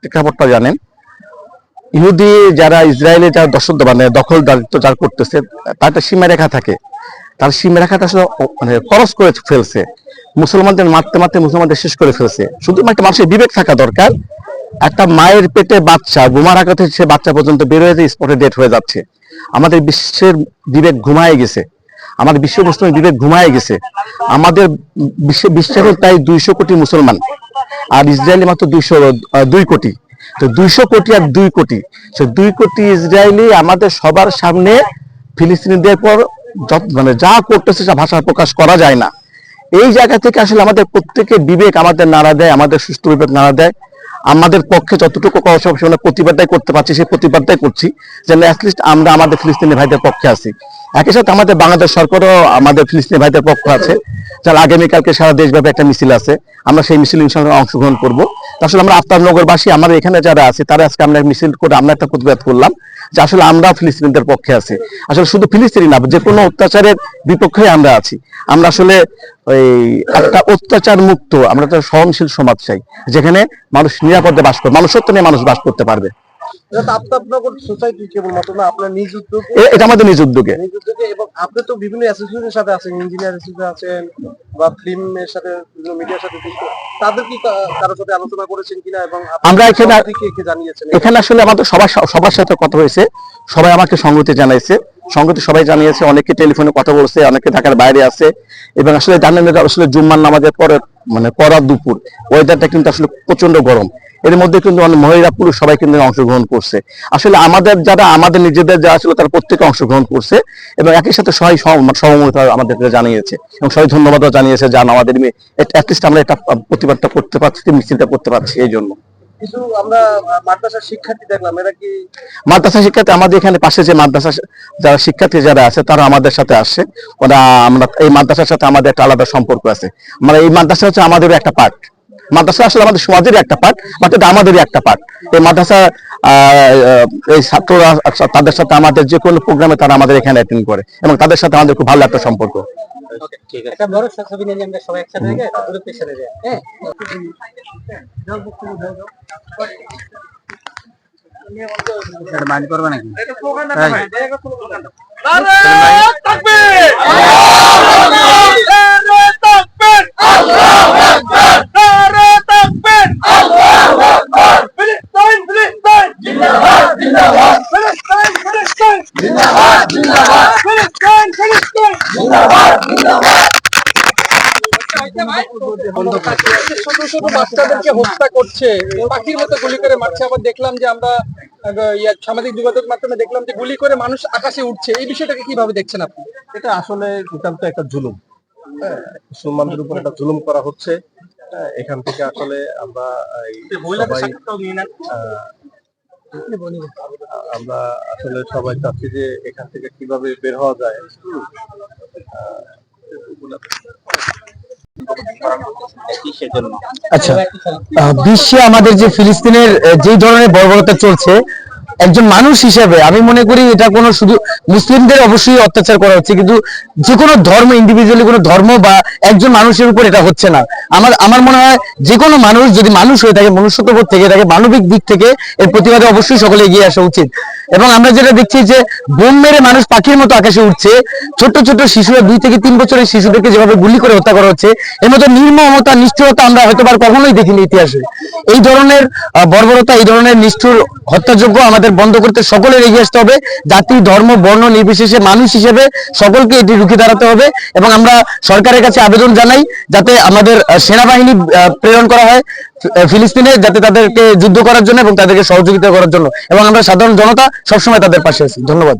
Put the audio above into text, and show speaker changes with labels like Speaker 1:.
Speaker 1: প্রেক্ষাপটটা জানেন। ইহুদি যারা ইসরায়েলে যারা দর্শক মানে দখল দারিত্ব যারা করতেছে, তার একটা সীমারেখা থাকে। তার সীমারেখাটা আসলে মানে খরচ করে ফেলছে। মুসলমানদের মারতে মারতে মুসলমানদের শেষ করে ফেলছে। শুধু একটা মানুষের বিবেক থাকা দরকার। একটা মায়ের পেটে বাচ্চা, ঘুমার আঘাতে সে বাচ্চা পর্যন্ত বের হয়ে স্পটে ডেট হয়ে যাচ্ছে। আমাদের বিশ্বের বিবেক ঘুমায় গেছে। আমাদের বিশ্ব মুসলিমের বিবেক ঘুমায় গেছে। আমাদের বিশ্বে বিশ্বের প্রায় দুইশো কোটি মুসলমান, আর ইসরায়েলি মাত্র দুইশো দুই কোটি। তো দুইশো কোটি আর দুই কোটি। সে দুই কোটি ইসরায়েলি আমাদের সবার সামনে ফিলিস্তিনিদের পর মানে যা করতেছে সে ভাষা প্রকাশ করা যায় না। এই জায়গা থেকে আসলে আমাদের প্রত্যেকের বিবেক আমাদের নাড়া দেয়, আমাদের সুস্থ বিবেক নাড়া দেয়। আমাদের পক্ষে যতটুকু সম্ভব প্রতিবাদটাই করতে পারছি, সেই প্রতিবাদটাই করছি। যেন অ্যাটলিস্ট আমরা আমাদের ফিলিস্তিনি ভাইদের পক্ষে আছি। একই সাথে আমাদের বাংলাদেশ সরকারও আমাদের ফিলিস্তিনি ভাইদের পক্ষ আছে। যার আগামীকালকে সারা দেশব্যাপী একটা মিছিল আছে। আমরা সেই মিছিল ইনশাল্লাহ অংশগ্রহণ করব। আসলে আমরা আফতারনগরবাসী, আমাদের এখানে যারা আছে, তারা আজকে আমরা মিছিল করে আমরা একটা প্রতিবাদ করলাম যে আসলে আমরা ফিলিস্তিনিদের পক্ষে আছি। আসলে শুধু ফিলিস্তিনি না, যে কোনো অত্যাচারের বিপক্ষে আমরা আছি। আমরা আসলে ওই একটা অত্যাচার মুক্ত আমরা একটা সহনশীল সমাজ চাই, যেখানে মানুষ নিরাপদে বাস করবে মানুষত্ব নিয়ে মানুষ বাস করতে পারবে।
Speaker 2: এটা তো আফতাবনগর সোসাইটি কেবলমাত্র না আপনার নিজ উদ্যোগ।
Speaker 1: এ- এটা আমাদের নিজ উদ্যোগে।
Speaker 2: এবং আপনি তো বিভিন্ন অ্যাসোসিয়েশনের সাথে আছেন ইঞ্জিনিয়ার অ্যাসোসিয়েশন আছেন বা ফিল্মের সাথে মিডিয়ার সাথে তাদের কি কারোর সাথে আলোচনা করেছেন কিনা এবং
Speaker 1: আমরা এখানে-
Speaker 2: সবার জানিয়েছেন?
Speaker 1: এখানে আসলে আমাদের সবার সবার সাথে কথা হয়েছে। সবাই আমাকে সঙ্গতি জানাইছে। সঙ্গতি সবাই জানিয়েছে। অনেকে টেলিফোনে কথা বলছে অনেকে ঢাকার বাইরে আছে। এবং আসলে জানেন আসলে জুম্মান নামাজের পরে মানে করা দুপুর। ওয়েদারটা কিন্তু আসলে প্রচণ্ড গরম। এর মধ্যে কিন্তু অনেক মহিলা, পুরুষ সবাই কিন্তু অংশগ্রহণ করছে। আসলে আমাদের যারা, আমাদের নিজেদের যারা ছিল, তারা প্রত্যেকে অংশগ্রহণ করছে এবং একই সাথে সবাই সহ- সহমত আমাদেরকে জানিয়েছে এবং সবাই ধন্যবাদও জানিয়েছে যান আমাদের অ্যাটলিস্ট আমরা এটা প্রতিবাদটা করতে পারছি মিছিলটা করতে পারছি এই জন্য।
Speaker 2: কিছু আমরা মাদ্রাসার শিক্ষার্থী দেখলাম, এরা কি
Speaker 1: মাদ্রাসা শিক্ষার্থী, আমাদের এখানে পাশে যে মাদ্রাসা যারা শিক্ষার্থী যারা আছে, তারা আমাদের সাথে আসছে ওরা আমরা এই মাদ্রাসার সাথে আমাদের একটা আলাদা সম্পর্ক আছে। মানে এই মাদ্রাসা হচ্ছে আমাদেরও একটা পার্ট মাদ্রাসা আসলে আমাদের সমাজেরই একটা পার্ট বাট এটা আমাদেরই একটা পার্ট এই মাদ্রাসা এই ছাত্ররা তাদের সাথে আমাদের যে কোনো প্রোগ্রামে তারা আমাদের এখানে অ্যাটেন্ড করে এবং তাদের সাথে আমাদের খুব ভালো একটা সম্পর্ক।
Speaker 3: একটা বড় ছবি নিয়ে আমরা সবাই একসাথে থেকে দূরত্বের সাথে যাই হ্যাঁ? মাইন্ড করবে নাকি?
Speaker 2: ছোট ছোট বাচ্চাদেরকে হত্যা করছে। পাখির মতো গুলি করে মারছে। আবার দেখলাম যে আমরা সামাজিক যোগাযোগ মাধ্যমে দেখলাম যে গুলি করে মানুষ আকাশে উঠছে এই বিষয়টাকে কীভাবে দেখছেন আপনি?
Speaker 4: এটা আসলে নিতান্ত একটা জুলুম। হ্যাঁ, মুসলমানদের উপর একটা জুলুম করা হচ্ছে। হ্যাঁ, এখান থেকে আসলে আমরা আমরা আসলে সবাই চাচ্ছি যে এখান থেকে কীভাবে বের হওয়া যায়।
Speaker 5: আচ্ছা বিশ্বে আমাদের যে ফিলিস্তিনের যে ধরনের বর্বরতা চলছে একজন মানুষ হিসেবে আমি মনে করি এটা কোনো শুধু মুসলিমদের অবশ্যই অত্যাচার করা হচ্ছে, কিন্তু যে কোনো ধর্ম ইন্ডিভিজুয়ালি কোনো ধর্ম বা একজন মানুষের উপর এটা হচ্ছে না। আমার আমার মনে হয় যে কোনো মানুষ যদি মানুষ হয়ে থাকে, মনুষ্যত্ববোধ থেকে থাকে, মানবিক দিক থেকে এর প্রতিবাদে অবশ্যই সকলে এগিয়ে আসা উচিত। এবং আমরা যেটা দেখছি যে বোম মেরে মানুষ পাখির মতো আকাশে উঠছে ছোট ছোট শিশুরা দুই থেকে তিন বছরের শিশুদেরকে যেভাবে গুলি করে হত্যা করা হচ্ছে, এর মতো নির্মমতা, নিষ্ঠুরতা আমরা হয়তো আর কখনোই দেখিনি ইতিহাসে। এই ধরনের বর্বরতা, এই ধরনের নিষ্ঠুর হত্যাযোগ্য আমাদের বন্ধ করতে সকলের এগিয়ে আসতে হবে। জাতি, ধর্ম, বর্ণ নির্বিশেষে মানুষ হিসেবে সকলকে এটি রুখে দাঁড়াতে হবে এবং আমরা সরকারের কাছে আবেদন জানাই যাতে আমাদের সেনাবাহিনী প্রেরণ করা হয় ফিলিস্তিনে যাতে তাদেরকে যুদ্ধ করার জন্য এবং তাদেরকে সহযোগিতা করার জন্য। এবং আমরা সাধারণ জনতা সবসময় তাদের পাশে আছি। ধন্যবাদ।